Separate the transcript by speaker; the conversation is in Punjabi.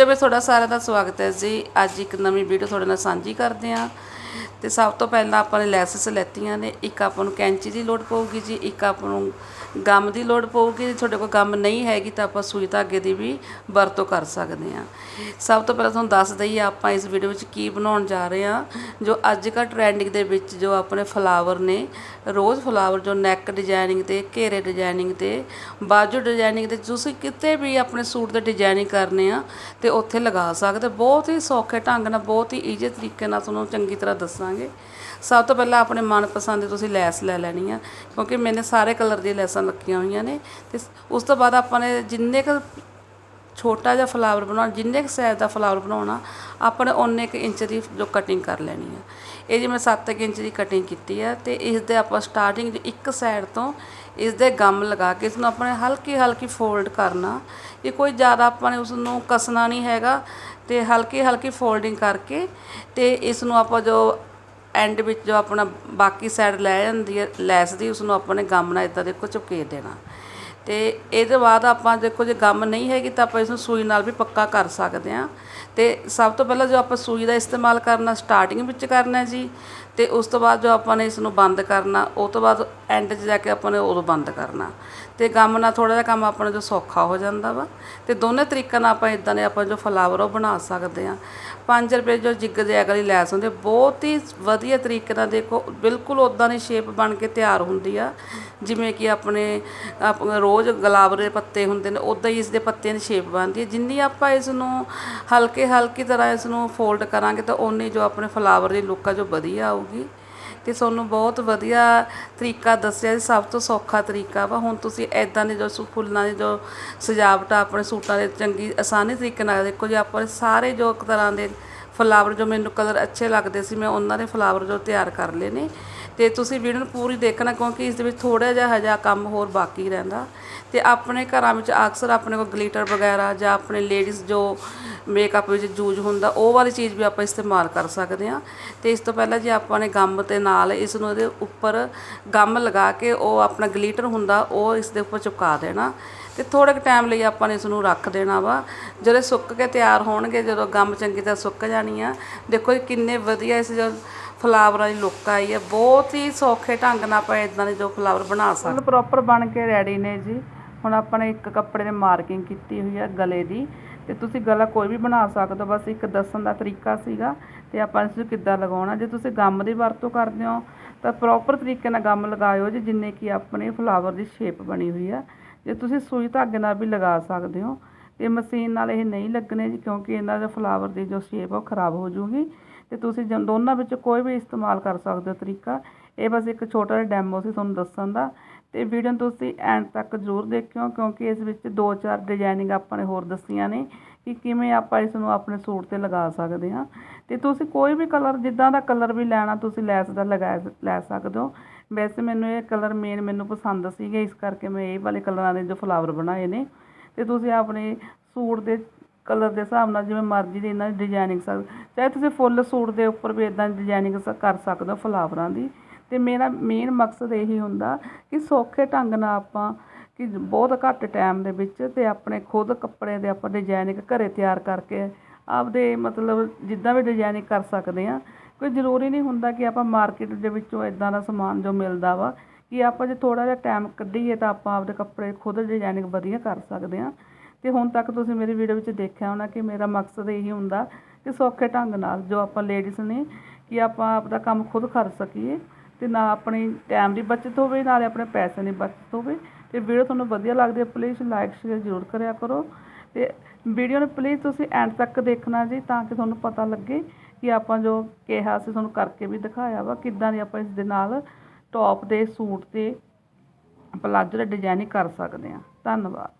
Speaker 1: ਵੀਡੀਓ ਵਿੱਚ ਤੁਹਾਡਾ ਸਾਰਿਆਂ ਦਾ ਸਵਾਗਤ ਹੈ ਜੀ। ਅੱਜ ਇੱਕ ਨਵੀਂ ਵੀਡੀਓ ਤੁਹਾਡੇ ਨਾਲ ਸਾਂਝੀ ਕਰਦੇ ਹਾਂ। ਤੇ ਸਭ ਤੋਂ ਪਹਿਲਾਂ ਆਪਾਂ ਨੇ ਲੈਸਸ ਲੈਤੀਆਂ ਨੇ, ਇੱਕ ਆਪਾਂ ਨੂੰ ਕੈਂਚੀ ਦੀ ਲੋੜ ਪਊਗੀ ਜੀ, ਇੱਕ ਆਪਾਂ ਨੂੰ ਗਮ ਦੀ ਲੋੜ ਪਊਗੀ, ਜੇ ਤੁਹਾਡੇ ਕੋਲ ਗਮ ਨਹੀਂ ਹੈਗੀ ਤਾਂ ਆਪਾਂ ਸੂਈ ਧਾਗੇ ਦੀ ਵੀ ਵਰਤੋਂ ਕਰ ਸਕਦੇ ਹਾਂ। ਸਭ ਤੋਂ ਪਹਿਲਾਂ ਤੁਹਾਨੂੰ ਦੱਸ ਦਈਏ ਆਪਾਂ ਇਸ ਵੀਡੀਓ ਵਿੱਚ ਕੀ ਬਣਾਉਣ ਜਾ ਰਹੇ ਹਾਂ, ਜੋ ਅੱਜ ਕੱਲ੍ਹ ਟ੍ਰੈਂਡਿੰਗ ਦੇ ਵਿੱਚ ਜੋ ਆਪਣੇ ਫਲਾਵਰ ਨੇ, ਰੋਜ਼ ਫਲਾਵਰ ਜੋ ਨੈਕ ਡਿਜ਼ਾਈਨਿੰਗ ਤੇ, ਘੇਰੇ ਡਿਜ਼ਾਈਨਿੰਗ ਤੇ, ਬਾਜੂ ਡਿਜ਼ਾਈਨਿੰਗ ਤੇ, ਤੁਸੀਂ ਕਿਤੇ ਵੀ ਆਪਣੇ ਸੂਟ ਦੇ ਡਿਜ਼ਾਈਨਿੰਗ ਕਰਨੇ ਆ ਤੇ ਉੱਥੇ ਲਗਾ ਸਕਦੇ ਬਹੁਤ ਹੀ ਸੌਖੇ ਢੰਗ ਨਾਲ, ਬਹੁਤ ਹੀ ਈਜ਼ੀ ਤਰੀਕੇ ਨਾਲ ਤੁਹਾਨੂੰ ਚੰਗੀ ਤਰ੍ਹਾਂ ਦੱਸਾਂ ਦੱਸਾਂਗੇ ਸਭ ਤੋਂ ਪਹਿਲਾਂ ਆਪਣੇ ਮਨਪਸੰਦ ਦੀ ਤੁਸੀਂ ਲੈਸ ਲੈ ਲੈਣੀ ਆ, ਕਿਉਂਕਿ ਮੈਨੇ ਸਾਰੇ ਕਲਰ ਦੀਆਂ ਲੈਸਾਂ ਲੱਗੀਆਂ ਹੋਈਆਂ ਨੇ। ਤੇ ਉਸ ਤੋਂ ਬਾਅਦ ਆਪਾਂ ਨੇ ਜਿੰਨੇ ਕੁ ਛੋਟਾ ਜਿਹਾ ਫਲਾਵਰ ਬਣਾਉਣਾ, ਜਿੰਨੇ ਕੁ ਸਾਈਜ਼ ਦਾ ਫਲਾਵਰ ਬਣਾਉਣਾ, ਆਪਾਂ ਨੇ ਉਨੇ ਕੁ ਇੰਚ ਦੀ ਜੋ ਕਟਿੰਗ ਕਰ ਲੈਣੀ ਆ। ਇਹ ਜੀ ਮੈਂ 7 ਇੰਚ ਦੀ ਕਟਿੰਗ ਕੀਤੀ ਆ ਤੇ ਇਸ ਦੇ ਆਪਾਂ ਸਟਾਰਟਿੰਗ ਇੱਕ ਸਾਈਡ ਤੋਂ ਇਸ ਦੇ ਗਮ ਲਗਾ ਕੇ ਇਸ ਨੂੰ ਆਪਣੇ ਹਲਕੀ ਹਲਕੀ ਫੋਲਡ ਕਰਨਾ। ਇਹ ਕੋਈ ਜ਼ਿਆਦਾ ਆਪਾਂ ਨੇ ਉਸ ਨੂੰ ਕਸਣਾ ਨਹੀਂ ਹੈਗਾ ਤੇ ਹਲਕੀ ਹਲਕੀ ਫੋਲਡਿੰਗ ਕਰਕੇ ਤੇ ਇਸ ਨੂੰ ਆਪਾਂ ਜੋ ਐਂਡ ਵਿੱਚ ਜੋ ਆਪਣਾ ਬਾਕੀ ਸਾਈਡ ਲੈ ਜਾਂਦੀ ਹੈ, ਲੈਸ ਦੀ, ਉਸਨੂੰ ਆਪਾਂ ਨੇ ਗਮ ਨਾਲ ਇੱਦਾਂ ਦੇਖੋ ਚੁਪਕੇ ਦੇਣਾ। ਤੇ ਇਹਦੇ ਬਾਅਦ ਆਪਾਂ ਦੇਖੋ ਜੇ ਗਮ ਨਹੀਂ ਹੈਗੀ ਤਾਂ ਆਪਾਂ ਇਸ ਨੂੰ ਸੂਈ ਨਾਲ ਵੀ ਪੱਕਾ ਕਰ ਸਕਦੇ ਹਾਂ। ਅਤੇ ਸਭ ਤੋਂ ਪਹਿਲਾਂ ਜੋ ਆਪਾਂ ਸੂਈ ਦਾ ਇਸਤੇਮਾਲ ਕਰਨਾ ਸਟਾਰਟਿੰਗ ਵਿੱਚ ਕਰਨਾ ਜੀ ਅਤੇ ਉਸ ਤੋਂ ਬਾਅਦ ਜੋ ਆਪਾਂ ਨੇ ਇਸ ਨੂੰ ਬੰਦ ਕਰਨਾ, ਉਹ ਤੋਂ ਬਾਅਦ ਐਂਡ 'ਚ ਜਾ ਕੇ ਆਪਾਂ ਨੇ ਉਦੋਂ ਬੰਦ ਕਰਨਾ। ਅਤੇ ਗਮ ਨਾਲ ਥੋੜ੍ਹਾ ਜਿਹਾ ਕੰਮ ਆਪਣਾ ਜੋ ਸੌਖਾ ਹੋ ਜਾਂਦਾ ਵਾ। ਅਤੇ ਦੋਨੇ ਤਰੀਕਿਆਂ ਨਾਲ ਆਪਾਂ ਇੱਦਾਂ ਦੇ ਆਪਾਂ ਜੋ ਫਲਾਵਰ ਉਹ ਬਣਾ ਸਕਦੇ ਹਾਂ। 5 ਰੁਪਏ ਜੋ ਜਿੱਗ ਜੈਗ ਵਾਲੀ ਲੈਸ ਹੁੰਦੀ ਬਹੁਤ ਹੀ ਵਧੀਆ ਤਰੀਕੇ ਨਾਲ ਦੇਖੋ, ਬਿਲਕੁਲ ਉਦਾਂ ਦੀ ਸ਼ੇਪ ਬਣ ਕੇ ਤਿਆਰ ਹੁੰਦੀ ਆ। ਜਿਵੇਂ ਕਿ ਆਪਣੇ ਰੋਜ਼ ਗੁਲਾਬ ਦੇ ਪੱਤੇ ਹੁੰਦੇ ਨੇ ਉਦਾਂ ਹੀ ਇਸ ਦੇ ਪੱਤਿਆਂ ਦੀ ਸ਼ੇਪ ਬਣਦੀ ਹੈ ਜਿੰਨੀ ਆਪਾਂ ਇਸ ਨੂੰ ਹਲਕੇ ਹਲਕੀ ਤਰ੍ਹਾਂ ਇਸ ਨੂੰ ਫੋਲਡ ਕਰਾਂਗੇ ਤਾਂ ਓਨੀ ਜੋ ਆਪਣੇ ਫਲਾਵਰ ਦੀ ਲੁੱਕ ਆ ਜੋ ਵਧੀਆ ਆਊਗੀ। ਤੇ ਤੁਹਾਨੂੰ ਬਹੁਤ ਵਧੀਆ ਤਰੀਕਾ ਦੱਸਿਆ ਜੀ, ਸਭ ਤੋਂ ਸੌਖਾ ਤਰੀਕਾ ਵਾ। ਹੁਣ ਤੁਸੀਂ ਐਦਾਂ ਦੇ ਜੋ ਸੁ- ਫੁੱਲਾਂ ਦੀ ਜੋ ਸਜਾਵਟ ਆ, ਆਪਣੇ ਸੂਟਾਂ ਦੇ ਚੰਗੀ, ਆਸਾਨੀ ਤਰੀਕੇ ਨਾਲ ਦੇਖੋ ਜੀ, ਆਪਾਂ ਸਾਰੇ ਜੋ ਇੱਕ ਤਰ੍ਹਾਂ ਦੇ ਫਲਾਵਰ ਜੋ ਮੈਨੂੰ ਕਲਰ ਅੱਛੇ ਲੱਗਦੇ ਸੀ, ਮੈਂ ਉਹਨਾਂ ਦੇ ਫਲਾਵਰ ਜੋ ਤਿਆਰ ਕਰ ਲਏ ਨੇ। ਤੇ ਤੁਸੀਂ ਵੀਡੀਓ ਨੂੰ ਪੂਰੀ ਦੇਖਣਾ, ਕਿਉਂਕਿ ਇਸ ਦੇ ਵਿੱਚ ਥੋੜਾ ਜਿਹਾ ਹਜਾ ਕੰਮ ਹੋਰ ਬਾਕੀ ਰਹਿੰਦਾ। ਤੇ ਆਪਣੇ ਘਰਾਂ ਵਿੱਚ ਅਕਸਰ ਆਪਣੇ ਕੋਲ ਗਲੀਟਰ ਵਗੈਰਾ ਜਾਂ ਆਪਣੇ ਲੇਡੀਜ਼ ਜੋ ਮੇਕਅਪ ਵਿੱਚ ਯੂਜ਼ ਹੁੰਦਾ, ਉਹ ਵਾਲੀ ਚੀਜ਼ ਵੀ ਆਪਾਂ ਇਸਤੇਮਾਲ ਕਰ ਸਕਦੇ ਹਾਂ। ਅਤੇ ਇਸ ਤੋਂ ਪਹਿਲਾਂ ਜੇ ਆਪਾਂ ਨੇ ਗਮ ਦੇ ਨਾਲ ਇਸ ਨੂੰ ਇਹਦੇ ਉੱਪਰ ਗਮ ਲਗਾ ਕੇ ਉਹ ਆਪਣਾ ਗਲੀਟਰ ਹੁੰਦਾ, ਉਹ ਇਸ ਦੇ ਉੱਪਰ ਚਿਪਕਾ ਦੇਣਾ। ਅਤੇ ਥੋੜ੍ਹੇ ਕੁ ਟਾਈਮ ਲਈ ਆਪਾਂ ਨੇ ਇਸ ਨੂੰ ਰੱਖ ਦੇਣਾ ਵਾ। ਜਦੋਂ ਸੁੱਕ ਕੇ ਤਿਆਰ ਹੋਣਗੇ, ਜਦੋਂ ਗਮ ਚੰਗੀ ਤਰ੍ਹਾਂ ਸੁੱਕ ਜਾਣੀ ਆ, ਦੇਖੋ ਜੀ ਕਿੰਨੇ ਵਧੀਆ ਇਸ ਜੋ ਫਲਾਵਰਾਂ ਦੀ ਲੁੱਕ ਆਈ ਹੈ ਬਹੁਤ ਹੀ ਸੌਖੇ ਢੰਗ ਨਾਲ ਆਪਾਂ ਇਦਾਂ ਦੇ ਜੋ ਫਲਾਵਰ ਬਣਾ ਸਕਦੇ ਪ੍ਰੋਪਰ ਬਣ ਕੇ ਰੈਡੀ ਨੇ ਜੀ। ਹੁਣ ਆਪਾਂ ਨੇ ਇੱਕ ਕੱਪੜੇ ਦੇ ਮਾਰਕਿੰਗ ਕੀਤੀ ਹੋਈ ਹੈ ਗਲੇ ਦੀ। ਤੇ ਤੁਸੀਂ ਗਲਾ ਕੋਈ ਵੀ ਬਣਾ ਸਕਦੇ ਹੋ, ਬਸ ਇੱਕ ਦੱਸਣ ਦਾ ਤਰੀਕਾ ਸੀਗਾ ਤੇ ਆਪਾਂ ਇਸ ਨੂੰ ਕਿੱਦਾਂ ਲਗਾਉਣਾ। ਜੇ ਤੁਸੀਂ ਗਮ ਦੀ ਵਰਤੋਂ ਕਰਦੇ ਹੋ, ਤਾਂ ਪ੍ਰੋਪਰ ਤਰੀਕੇ ਨਾਲ ਗਮ ਲਗਾਇਓ ਜੀ, ਜਿੰਨੇ ਕਿ ਆਪਣੇ ਫਲਾਵਰ ਦੀ ਸ਼ੇਪ ਬਣੀ ਹੋਈ ਆ। ਜੇ ਤੁਸੀਂ ਸੂਈ ਧਾਗੇ ਨਾਲ ਵੀ ਲਗਾ ਸਕਦੇ ਹੋ, ਤੇ ਮਸ਼ੀਨ ਨਾਲ ਇਹ ਨਹੀਂ ਲੱਗਣੇ ਜੀ, ਕਿਉਂਕਿ ਇਹਨਾਂ ਦਾ ਫਲਾਵਰ ਦੀ ਜੋ ਸ਼ੇਪ ਉਹ ਖਰਾਬ ਹੋ ਜੂਗੀ ਤੇ ਤੁਸੀਂ ਜਨ, ਦੋਨਾਂ ਵਿੱਚ ਕੋਈ ਵੀ ਇਸਤੇਮਾਲ ਕਰ ਸਕਦੇ ਹੋ ਤਰੀਕਾ। ਇਹ ਬਸ ਇੱਕ ਛੋਟਾ ਜਿਹਾ ਡੈਮੋ ਸੀ ਤੁਹਾਨੂੰ ਦੱਸਣ ਦਾ। ਅਤੇ ਵੀਡੀਓ ਨੂੰ ਤੁਸੀਂ ਐਂਡ ਤੱਕ ਜ਼ਰੂਰ ਦੇਖਿਓ, ਕਿਉਂਕਿ ਇਸ ਵਿੱਚ ਦੋ ਚਾਰ ਡਿਜ਼ਾਈਨਿੰਗ ਆਪਾਂ ਨੇ ਹੋਰ ਦੱਸੀਆਂ ਨੇ ਕਿ ਕਿਵੇਂ ਆਪਾਂ ਇਸ ਨੂੰ ਆਪਣੇ ਸੂਟ ਤੇ ਲਗਾ ਸਕਦੇ ਹਾਂ। ਤੇ ਤੁਸੀਂ ਕੋਈ ਵੀ ਕਲਰ ਜਿੱਦਾਂ ਦਾ ਕਲਰ ਵੀ ਲੈਣਾ, ਤੁਸੀਂ ਲੈਸ ਦਾ ਲਗਾ ਲੈ ਸਕਦੇ ਹੋ। ਵੈਸੇ ਮੈਨੂੰ ਇਹ ਕਲਰ ਮੇਨ ਮੈਨੂੰ ਪਸੰਦ ਸੀਗੇ, ਇਸ ਕਰਕੇ ਮੈਂ ਇਹ ਵਾਲੇ ਕਲਰਾਂ ਦੇ ਜੋ ਫਲਾਵਰ ਬਣਾਏ ਨੇ। ਤੇ ਤੁਸੀਂ ਆਪਣੇ ਸੂਟ ਦੇ ਕਲਰ ਦੇ ਹਿਸਾਬ ਨਾਲ ਜਿਵੇਂ ਮਰਜ਼ੀ ਦੀ ਇਹਨਾਂ ਦੀ ਡਿਜ਼ਾਈਨਿੰਗ ਸਕ ਚਾਹੇ ਤੁਸੀਂ ਫੁੱਲ ਸੂਟ ਦੇ ਉੱਪਰ ਵੀ ਇਦਾਂ ਡਿਜ਼ਾਈਨਿੰਗ ਕਰ ਸਕਦੇ ਹੋ ਫਲਾਵਰਾਂ ਦੀ। ਅਤੇ ਮੇਰਾ ਮੇਨ ਮਕਸਦ ਇਹੀ ਹੁੰਦਾ ਕਿ ਸੌਖੇ ਢੰਗ ਨਾਲ ਆਪਾਂ ਕਿ ਬਹੁਤ ਘੱਟ ਟਾਈਮ ਦੇ ਵਿੱਚ ਅਤੇ ਆਪਣੇ ਖੁਦ ਕੱਪੜੇ ਦੇ ਆਪਾਂ ਡਿਜ਼ਾਇਨਿੰਗ ਘਰ ਤਿਆਰ ਕਰਕੇ ਆਪਦੇ ਮਤਲਬ ਜਿੱਦਾਂ ਵੀ ਡਿਜ਼ਾਇਨਿੰਗ ਕਰ ਸਕਦੇ ਹਾਂ। ਕੋਈ ਜ਼ਰੂਰੀ ਨਹੀਂ ਹੁੰਦਾ ਕਿ ਆਪਾਂ ਮਾਰਕੀਟ ਦੇ ਵਿੱਚੋਂ ਇੱਦਾਂ ਦਾ ਸਮਾਨ ਜੋ ਮਿਲਦਾ ਵਾ ਕਿ ਆਪਾਂ ਜੇ ਥੋੜ੍ਹਾ ਜਿਹਾ ਟਾਈਮ ਕੱਢੀਏ ਤਾਂ ਆਪਾਂ ਆਪਦੇ ਕੱਪੜੇ ਖੁਦ ਡਿਜ਼ਾਇਨਿੰਗ ਵਧੀਆ ਕਰ ਸਕਦੇ ਹਾਂ। ਅਤੇ ਹੁਣ ਤੱਕ ਤੁਸੀਂ ਮੇਰੀ ਵੀਡੀਓ ਵਿੱਚ ਦੇਖਿਆ ਹੋਣਾ ਕਿ ਮੇਰਾ ਮਕਸਦ ਇਹੀ ਹੁੰਦਾ ਕਿ ਸੌਖੇ ਢੰਗ ਨਾਲ ਜੋ ਆਪਾਂ ਲੇਡੀਜ਼ ਨੇ ਕਿ ਆਪਾਂ ਆਪਦਾ ਕੰਮ ਖੁਦ ਕਰ ਸਕੀਏ। ਅਤੇ ਨਾ ਆਪਣੀ ਟਾਈਮ ਦੀ ਬੱਚਤ ਹੋਵੇ, ਨਾਲੇ ਆਪਣੇ ਪੈਸੇ ਦੀ ਬੱਚਤ ਹੋਵੇ। ਅਤੇ ਵੀਡੀਓ ਤੁਹਾਨੂੰ ਵਧੀਆ ਲੱਗਦੀ ਹੈ ਪਲੀਜ਼ ਲਾਈਕ ਸ਼ੇਅਰ ਜ਼ਰੂਰ ਕਰਿਆ ਕਰੋ। ਅਤੇ ਵੀਡੀਓ ਨੂੰ ਪਲੀਜ਼ ਤੁਸੀਂ ਐਂਡ ਤੱਕ ਦੇਖਣਾ ਜੀ, ਤਾਂ ਕਿ ਤੁਹਾਨੂੰ ਪਤਾ ਲੱਗੇ ਕਿ ਆਪਾਂ ਜੋ ਕਿਹਾ ਸੀ, ਤੁਹਾਨੂੰ ਕਰਕੇ ਵੀ ਦਿਖਾਇਆ ਵਾ, ਕਿੱਦਾਂ ਦੀ ਆਪਾਂ ਇਸ ਦੇ ਨਾਲ ਟੌਪ ਦੇ ਸੂਟ ਤੇ ਪਲਾਜੋ ਦਾ ਡਿਜ਼ਾਈਨਿੰਗ ਕਰ ਸਕਦੇ ਹਾਂ ਧੰਨਵਾਦ।